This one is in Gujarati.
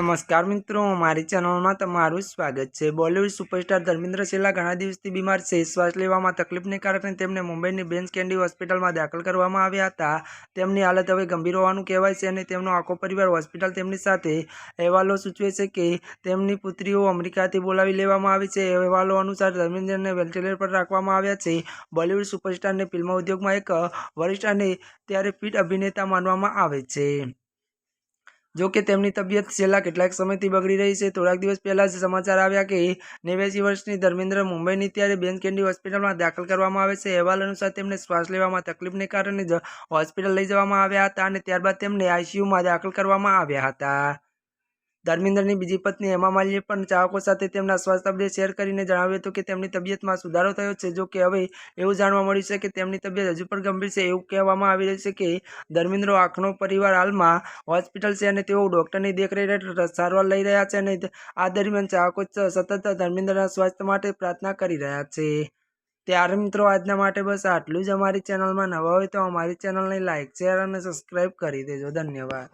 નમસ્કાર મિત્રો, મારી ચેનલમાં તમારું સ્વાગત છે. બોલિવૂડ સુપરસ્ટાર ધર્મેન્દ્ર છેલ્લા ઘણા દિવસથી બીમાર છે. શ્વાસ લેવામાં તકલીફને કારણે તેમને મુંબઈની બેન્સ કેન્ડી હોસ્પિટલમાં દાખલ કરવામાં આવ્યા હતા. તેમની હાલત હવે ગંભીર હોવાનું કહેવાય છે અને તેમનો આખો પરિવાર હોસ્પિટલ તેમની સાથે અહેવાલો સૂચવે છે કે તેમની પુત્રીઓ અમેરિકાથી બોલાવી લેવામાં આવી છે. અહેવાલો અનુસાર ધર્મેન્દ્રને વેન્ટિલેટર પર રાખવામાં આવ્યા છે. બોલિવૂડ સુપરસ્ટારને ફિલ્મ ઉદ્યોગમાં એક વરિષ્ઠ અને ત્યારે ફિટ અભિનેતા માનવામાં આવે છે. જો કે તેમની તબિયત છેલ્લા કેટલાક સમયથી બગડી રહી છે. થોડાક દિવસ પહેલા જ સમાચાર આવ્યા કે નેવ્યાસી વર્ષની ધર્મેન્દ્ર મુંબઈની ત્યારે બેન કેન્ડી હોસ્પિટલમાં દાખલ કરવામાં આવે છે. અહેવાલ અનુસાર તેમને શ્વાસ લેવામાં તકલીફને કારણે હોસ્પિટલ લઈ જવામાં આવ્યા હતા અને ત્યારબાદ તેમને આઈસીયુમાં દાખલ કરવામાં આવ્યા હતા. ધર્મેન્દ્રની બીજી પત્ની હેમા માલીએ પણ ચાહકો સાથે તેમના સ્વાસ્થ્ય અપડેટ શેર કરીને જણાવ્યું હતું કે તેમની તબિયતમાં સુધારો થયો છે. જો કે હવે એવું જાણવા મળ્યું છે કે તેમની તબિયત હજુ પણ ગંભીર છે એવું કહેવામાં આવી રહ્યું છે કે ધર્મેન્દ્ર આંખનો પરિવાર હાલમાં હોસ્પિટલ છે અને તેઓ ડૉક્ટરની દેખરેખ સારવાર લઈ રહ્યા છે અને આ દરમિયાન ચાહકો સતત ધર્મેન્દ્રના સ્વાસ્થ્ય માટે પ્રાર્થના કરી રહ્યા છે. ત્યારે મિત્રો આજના માટે બસ આટલું જ. અમારી ચેનલમાં નવા હોય તો અમારી ચેનલને લાઇક શેર અને સબસ્ક્રાઈબ કરી દેજો. ધન્યવાદ.